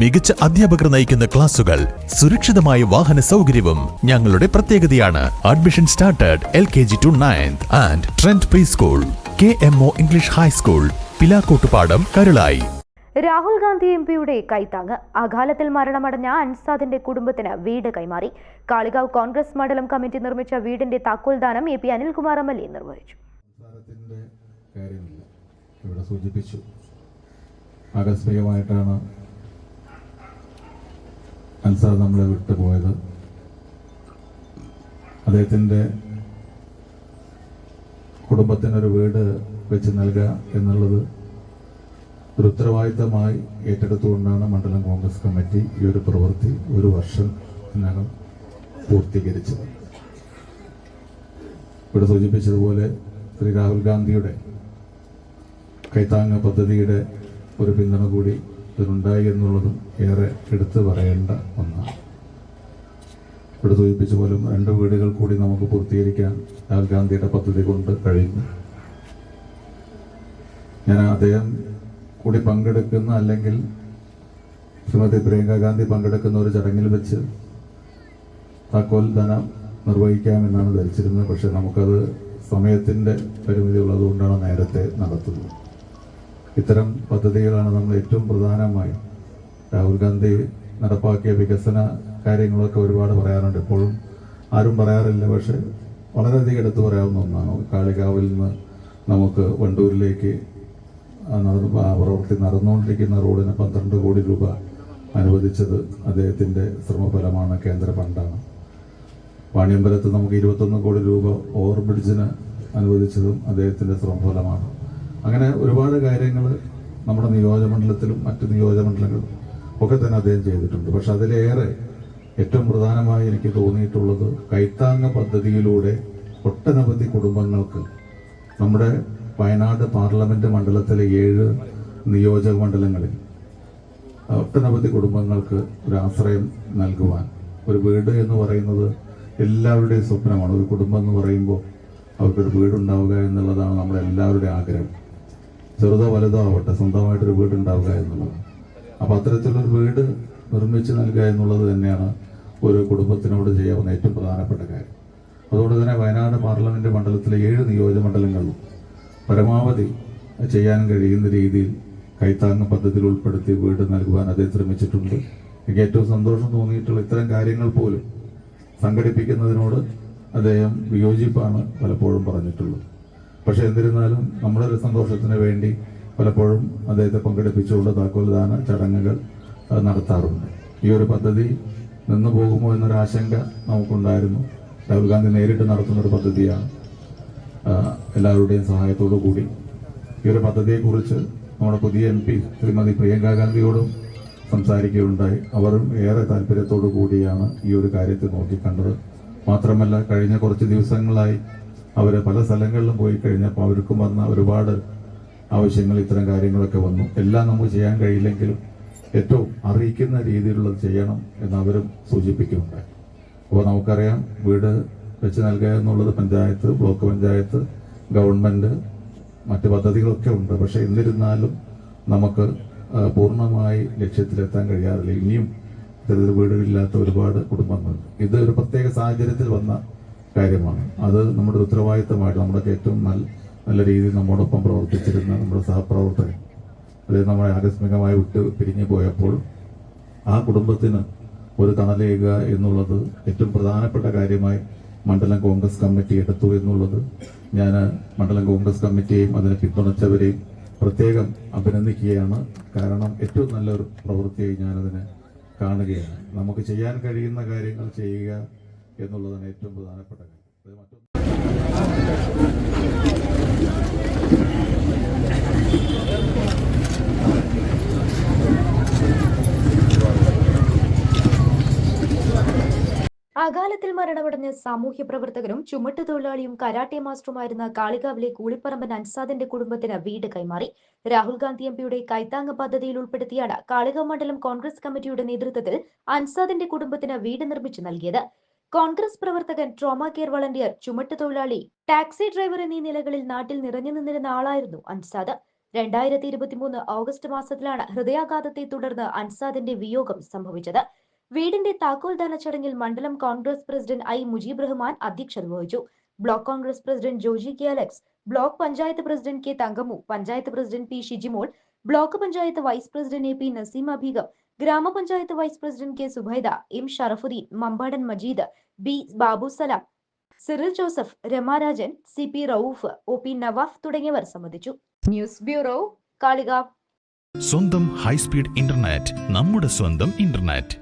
മികച്ച അധ്യാപകർ നയിക്കുന്ന ക്ലാസുകൾ സുരക്ഷിതമായ വാഹന സൗകര്യവും ഞങ്ങളുടെ പ്രത്യേകതയാണ്. Admission started L K G to ninth and trend pre school K M O English high school Pilakkottupadam Karulayi Rahul Gandhi M പിയുടെ കൈത്താങ്ങ്. അകാലത്തിൽ മരണമടഞ്ഞ അൻസാദിന്റെ കുടുംബത്തിന് വീട് കൈമാറി. കാളികാവ് കോൺഗ്രസ് മണ്ഡലം കമ്മിറ്റി നിർമ്മിച്ച വീടിന്റെ താക്കോൽദാനം A P Anilkumar M L A നിർവഹിച്ചു. ഇവിടെ സൂചിപ്പിച്ചു. ആകസ്മികമായിട്ടാണ് അൻസാർ നമ്മളെ വിട്ടുപോയത്. അദ്ദേഹത്തിന്റെ കുടുംബത്തിനൊരു വീട് വെച്ച് നൽകുക എന്നുള്ളത് ഒരു ഉത്തരവാദിത്തമായി ഏറ്റെടുത്തുകൊണ്ടാണ് മണ്ഡലം കോൺഗ്രസ് കമ്മിറ്റി ഈ ഒരു പ്രവൃത്തി ഒരു വർഷം ഇതിനകം പൂർത്തീകരിച്ചത്. ഇവിടെ സൂചിപ്പിച്ചതുപോലെ ശ്രീ രാഹുൽ ഗാന്ധിയുടെ കൈത്താങ്ങ് പദ്ധതിയുടെ ഒരു പിന്തുണ കൂടി ഇതിനുണ്ടായി എന്നുള്ളതും ഏറെ എടുത്തു പറയേണ്ട ഒന്നാണ്. ഇവിടെ സൂചിപ്പിച്ച പോലും രണ്ട് വീടുകൾ കൂടി നമുക്ക് പൂർത്തീകരിക്കാൻ രാഹുൽ ഗാന്ധിയുടെ പദ്ധതി കൊണ്ട് കഴിഞ്ഞു ഞാൻ അദ്ദേഹം കൂടി പങ്കെടുക്കുന്ന അല്ലെങ്കിൽ ശ്രീമതി പ്രിയങ്ക ഗാന്ധി പങ്കെടുക്കുന്ന ഒരു ചടങ്ങിൽ വെച്ച് താക്കോൽ ധനം നിർവഹിക്കാമെന്നാണ് ധരിച്ചിരുന്നത്. പക്ഷെ നമുക്കത് സമയത്തിന്റെ പരിമിതി ഉള്ളതുകൊണ്ടാണ് നേരത്തെ നടത്തുന്നത്. ഇത്തരം പദ്ധതികളാണ് നമ്മൾ ഏറ്റവും പ്രധാനമായും രാഹുൽ ഗാന്ധി നടപ്പാക്കിയ വികസന കാര്യങ്ങളൊക്കെ ഒരുപാട് പറയാറുണ്ട്. ഇപ്പോഴും ആരും പറയാറില്ല പക്ഷെ വളരെയധികം എടുത്തു പറയാവുന്ന ഒന്നാണ്. കാളികാവിൽ നിന്ന് നമുക്ക് വണ്ടൂരിലേക്ക് നടന്ന് പ്രവൃത്തി നടന്നുകൊണ്ടിരിക്കുന്ന റോഡിന് പന്ത്രണ്ട് കോടി രൂപ അനുവദിച്ചത് അദ്ദേഹത്തിന്റെ ശ്രമഫലമാണ് കേന്ദ്ര ഫണ്ടാണ്. വാണിയമ്പലത്ത് നമുക്ക് ഇരുപത്തൊന്ന് കോടി രൂപ ഓവർ ബ്രിഡ്ജിന് അനുവദിച്ചതും അദ്ദേഹത്തിന്റെ ശ്രമഫലമാണ്. അങ്ങനെ ഒരുപാട് കാര്യങ്ങൾ നമ്മുടെ നിയോജകമണ്ഡലത്തിലും മറ്റ് നിയോജകമണ്ഡലങ്ങളിലും ഒക്കെ തന്നെ അദ്ദേഹം ചെയ്തിട്ടുണ്ട്. പക്ഷെ അതിലേറെ ഏറ്റവും പ്രധാനമായി എനിക്ക് തോന്നിയിട്ടുള്ളത് കൈത്താങ്ങ പദ്ധതിയിലൂടെ ഒട്ടനവധി കുടുംബങ്ങൾക്ക് നമ്മുടെ വയനാട് പാർലമെന്റ് മണ്ഡലത്തിലെ ഏഴ് നിയോജക മണ്ഡലങ്ങളിൽ ഒട്ടനവധി കുടുംബങ്ങൾക്ക് ഒരു ആശ്രയം നൽകുവാൻ ഒരു വീട് എന്ന് പറയുന്നത് എല്ലാവരുടെയും സ്വപ്നമാണ്. ഒരു കുടുംബം എന്ന് പറയുമ്പോൾ അവർക്കൊരു വീടുണ്ടാവുക എന്നുള്ളതാണ് നമ്മുടെ എല്ലാവരുടെയും ആഗ്രഹം. ചെറുതോ വലുതോ ആവട്ടെ സ്വന്തമായിട്ടൊരു വീടുണ്ടാവുക എന്നുള്ളത്. അപ്പോൾ അത്തരത്തിലൊരു വീട് നിർമ്മിച്ച് നൽകുക എന്നുള്ളത് തന്നെയാണ് ഒരു കുടുംബത്തിനോട് ചെയ്യാവുന്ന ഏറ്റവും പ്രധാനപ്പെട്ട കാര്യം. അതുകൊണ്ട് തന്നെ വയനാട് പാർലമെന്റ് മണ്ഡലത്തിലെ ഏഴ് നിയോജകമണ്ഡലങ്ങളിലും പരമാവധി ചെയ്യാൻ കഴിയുന്ന രീതിയിൽ കൈത്താങ്ങ് പദ്ധതിയിൽ ഉൾപ്പെടുത്തി വീട് നൽകുവാൻ അദ്ദേഹം ശ്രമിച്ചിട്ടുണ്ട്. എനിക്ക് ഏറ്റവും സന്തോഷം തോന്നിയിട്ടുള്ള ഇത്തരം കാര്യങ്ങൾ പോലും സംഘടിപ്പിക്കുന്നതിനോട് അദ്ദേഹം വിയോജിപ്പാണ് പലപ്പോഴും പറഞ്ഞിട്ടുള്ളത്. പക്ഷെ എന്നിരുന്നാലും നമ്മുടെ ഒരു സന്തോഷത്തിന് വേണ്ടി പലപ്പോഴും അദ്ദേഹത്തെ പങ്കെടുപ്പിച്ചുകൊണ്ട് താക്കോൽദാന ചടങ്ങുകൾ നടത്താറുണ്ട്. ഈ ഒരു പദ്ധതി നിന്നു പോകുമോ എന്നൊരു ആശങ്ക നമുക്കുണ്ടായിരുന്നു. രാഹുൽ ഗാന്ധി നേരിട്ട് നടത്തുന്ന ഒരു പദ്ധതിയാണ് എല്ലാവരുടെയും സഹായത്തോടു കൂടി. ഈ ഒരു പദ്ധതിയെക്കുറിച്ച് നമ്മുടെ പുതിയ എം പി ശ്രീമതി പ്രിയങ്ക ഗാന്ധിയോടും സംസാരിക്കുകയുണ്ടായി. അവരും ഏറെ താല്പര്യത്തോടു കൂടിയാണ് ഈ ഒരു കാര്യത്തെ നോക്കിക്കണ്ടത് മാത്രമല്ല കഴിഞ്ഞ കുറച്ച് ദിവസങ്ങളായി അവർ പല സ്ഥലങ്ങളിലും പോയി കഴിഞ്ഞപ്പോൾ അവർക്കും വന്ന ഒരുപാട് ആവശ്യങ്ങൾ ഇത്തരം കാര്യങ്ങളൊക്കെ വന്നു. എല്ലാം നമുക്ക് ചെയ്യാൻ കഴിയില്ലെങ്കിലും ഏറ്റവും അറിയിക്കുന്ന രീതിയിലുള്ളത് ചെയ്യണം എന്ന് അവരും സൂചിപ്പിക്കുന്നുണ്ട്. അപ്പോൾ നമുക്കറിയാം വീട് വെച്ച് നൽകുക എന്നുള്ളത് പഞ്ചായത്ത് ബ്ലോക്ക് പഞ്ചായത്ത് ഗവൺമെന്റ് മറ്റ് പദ്ധതികളൊക്കെ ഉണ്ട്. പക്ഷെ എന്നിരുന്നാലും നമുക്ക് പൂർണമായി ലക്ഷ്യത്തിലെത്താൻ കഴിയാറില്ല. ഇനിയും ഇത്തരത്തിൽ വീടുകളില്ലാത്ത ഒരുപാട് കുടുംബങ്ങളുണ്ട്. ഇത് ഒരു പ്രത്യേക സാഹചര്യത്തിൽ വന്ന കാര്യമാണ്. അത് നമ്മുടെ ഉത്തരവാദിത്തമായിട്ട് നമ്മുടെ ഏറ്റവും നല്ല നല്ല രീതിയിൽ നമ്മോടൊപ്പം പ്രവർത്തിച്ചിരുന്ന നമ്മുടെ സഹപ്രവർത്തകൻ അതായത് നമ്മളെ ആകസ്മികമായി വിട്ട് പിരിഞ്ഞു പോയപ്പോൾ ആ കുടുംബത്തിന് ഒരു തണലേക എന്നുള്ളത് ഏറ്റവും പ്രധാനപ്പെട്ട കാര്യമായി മണ്ഡലം കോൺഗ്രസ് കമ്മിറ്റി എടുത്തു എന്നുള്ളത് ഞാൻ മണ്ഡലം കോൺഗ്രസ് കമ്മിറ്റിയെയും അതിനെ പിന്തുണച്ചവരെയും പ്രത്യേകം അഭിനന്ദിക്കുകയാണ്. കാരണം ഏറ്റവും നല്ലൊരു പ്രവൃത്തിയായി ഞാനതിനെ കാണുകയാണ്. നമുക്ക് ചെയ്യാൻ കഴിയുന്ന കാര്യങ്ങൾ ചെയ്യുക എന്നുള്ളതാണ് ഏറ്റവും പ്രധാനപ്പെട്ട കാര്യം. അകാലത്തിൽ മരണമടഞ്ഞ സാമൂഹ്യ പ്രവർത്തകരും ചുമട്ട് തൊഴിലാളിയും കരാട്ടെ മാസ്റ്ററുമായിരുന്ന കാളികാവിലെ കൂളിപ്പറമ്പൻ അൻസാദിന്റെ കുടുംബത്തിന് വീട് കൈമാറി. രാഹുൽ ഗാന്ധി എംപിയുടെ കൈത്താങ്ങ് പദ്ധതിയിൽ ഉൾപ്പെടുത്തിയാണ് കാളികാവ് മണ്ഡലം കോൺഗ്രസ് കമ്മിറ്റിയുടെ നേതൃത്വത്തിൽ അൻസാദിന്റെ കുടുംബത്തിന് വീട് നിർമ്മിച്ചു നൽകിയത്. കോൺഗ്രസ് പ്രവർത്തകൻ ട്രോമ കെയർ വളണ്ടിയർ ചുമട്ട് തൊഴിലാളി ടാക്സി ഡ്രൈവർ എന്നീ നിലകളിൽ നാട്ടിൽ നിറഞ്ഞു നിന്നിരുന്ന ആളായിരുന്നു അൻസാദ്. രണ്ടായിരത്തി ഇരുപത്തിമൂന്ന് ഓഗസ്റ്റ് മാസത്തിലാണ് ഹൃദയാഘാതത്തെ തുടർന്ന് അൻസാദിന്റെ വിയോഗം സംഭവിച്ചത്. വീടിന്റെ താക്കോൽദാന ചടങ്ങിൽ മണ്ഡലം കോൺഗ്രസ് പ്രസിഡന്റ് ഐ മുജീബ് റഹ്മാൻ അധ്യക്ഷത വഹിച്ചു. Block Congress president Joji K Alex block panchayat president K Thankamu panchayat president P Shijimol block panchayat vice president A P Naseema Beegum grama panchayat vice president K Subaida M Sharafudheen Mambadan Majeed B Babu Salam Cyril Joseph Ramarajan C P Rauf O P Navaf തുടങ്ങിയവർ സംബന്ധിച്ചു. News bureau Kalikavu. സ്വന്തം high speed internet നമ്മുടെ സ്വന്തം internet.